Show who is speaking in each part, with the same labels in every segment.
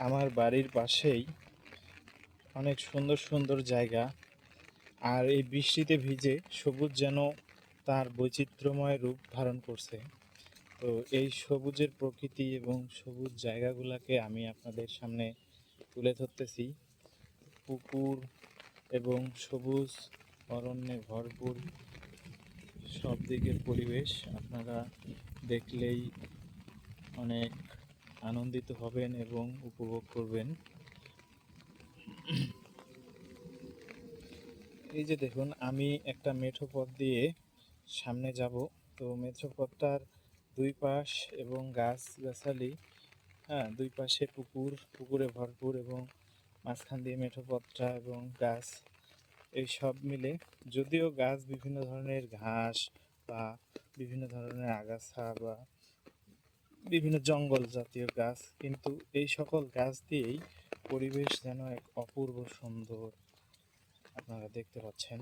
Speaker 1: আমার বাড়ির পাশেই অনেক সুন্দর সুন্দর জায়গা। আর এই বৃষ্টিতে ভিজে সবুজ যেন তার বৈচিত্র্যময় রূপ ধারণ করছে। তো এই সবুজের প্রকৃতি এবং সবুজ জায়গাগুলোকে আমি আপনাদের সামনে তুলে ধরতেছি। পুকুর এবং সবুজ অরণ্যে ভরপুর সব দিকের পরিবেশ আপনারা দেখলেই অনেক আনন্দিত হবেন এবং উপভোগ করবেন। এই যে দেখুন, আমি একটা মেঠো পথ দিয়ে সামনে যাব। তো মেঠো পথটার দুই পাশ এবং গাছ গাছালি হ্যাঁ দুই পাশে পুকুর, পুকুরে ভরপুর এবং মাঝখান দিয়ে মেঠো পথটা এবং গাছ, এই সব মিলে যদিও গাছ বিভিন্ন ধরনের ঘাস বা বিভিন্ন ধরনের আগাছা বা বিভিন্ন জঙ্গল জাতীয় গাছ, কিন্তু এই সকল গাছ দিয়েই পরিবেশ যেন এক অপূর্ব সুন্দর। আপনারা দেখতে পাচ্ছেন।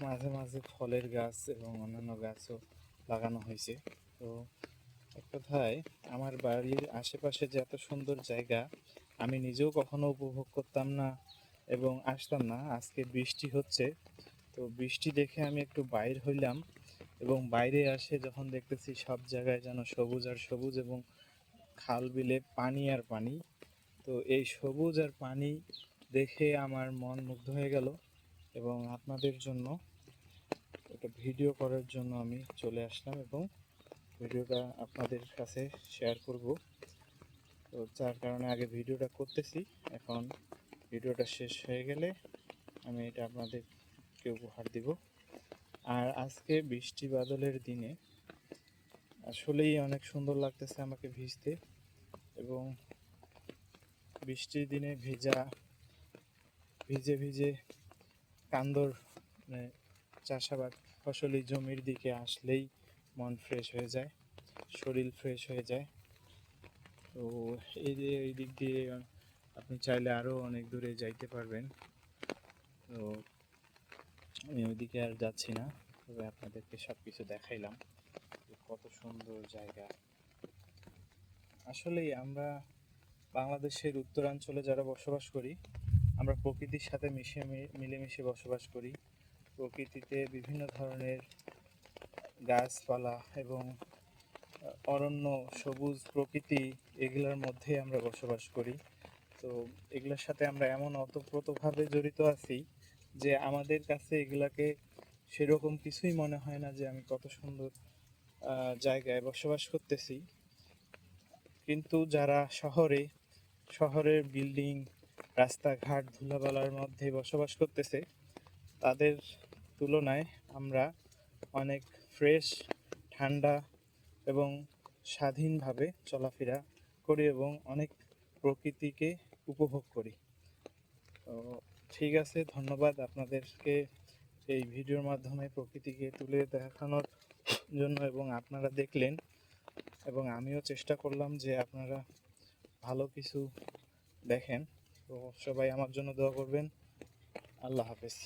Speaker 1: মাঝে মাঝে ফলের গাছ এবং অন্যান্য গাছও লাগানো হয়েছে। তো এক কথায়, আমার বাড়ির আশেপাশে যে এত সুন্দর জায়গা, আমি নিজেও কখনো উপভোগ করতাম না এবং আসতাম না। আজকে বৃষ্টি হচ্ছে, তো বৃষ্টি দেখে আমি একটু বাইর হইলাম। এবং বাইরে আসে যখন দেখতেছি সব জায়গায় যেন সবুজ আর সবুজ এবং খাল বিলে পানি আর পানি। তো এই সবুজ আর পানি দেখে আমার মন মুগ্ধ হয়ে গেল এবং আপনাদের জন্য একটা ভিডিও করার জন্য আমি চলে আসলাম এবং ভিডিওটা আপনাদের কাছে শেয়ার করব। তো যার কারণে আগে ভিডিওটা করতেছি, এখন ভিডিওটা শেষ হয়ে গেলে আমি এটা আপনাদেরকে উপহার দিব। আর আজকে বৃষ্টি বাদলের দিনে আসলেই অনেক সুন্দর লাগতেছে আমাকে ভিজতে এবং বৃষ্টির দিনে ভেজা, ভিজে ভিজে কান্দর মানে চাষাবাদ ফসলি জমির দিকে আসলেই মন ফ্রেশ হয়ে যায়, শরীর ফ্রেশ হয়ে যায়। তো এই যে এই দিক দিয়ে আপনি চাইলে আরও অনেক দূরে যাইতে পারবেন। তো আমি ওইদিকে আর যাচ্ছি না। তবে আপনাদেরকে সব কিছু দেখাইলাম কত সুন্দর জায়গা। আসলেই আমরা বাংলাদেশের উত্তরাঞ্চলে যারা বসবাস করি, আমরা প্রকৃতির সাথে মিশে মিলেমিশে বসবাস করি। প্রকৃতিতে বিভিন্ন ধরনের গাছপালা এবং অরণ্য, সবুজ প্রকৃতি এগুলোর মধ্যে আমরা বসবাস করি। তো এগুলোর সাথে আমরা এমন অতপ্রতভাবে জড়িত আছি যে আমাদের কাছে এগুলাকে সেরকম কিছুই মনে হয় না যে আমি কত সুন্দর জায়গায় বসবাস করতেছি। কিন্তু যারা শহরে, শহরের বিল্ডিং, রাস্তাঘাট, ধুলাবালার মধ্যে বসবাস করতেছে, তাদের তুলনায় আমরা অনেক ফ্রেশ, ঠান্ডা এবং স্বাধীনভাবে চলাফেরা করি এবং অনেক প্রকৃতিকে উপভোগ করি। ঠিক আছে, ধন্যবাদ আপনাদেরকে এই ভিডিওর মাধ্যমে প্রকৃতিকে তুলে দেখানোর জন্য এবং আপনারা দেখলেন এবং আমিও চেষ্টা করলাম যে আপনারা ভালো কিছু দেখেন। তো সবাই আমার জন্য দোয়া করবেন। আল্লাহ হাফেজ।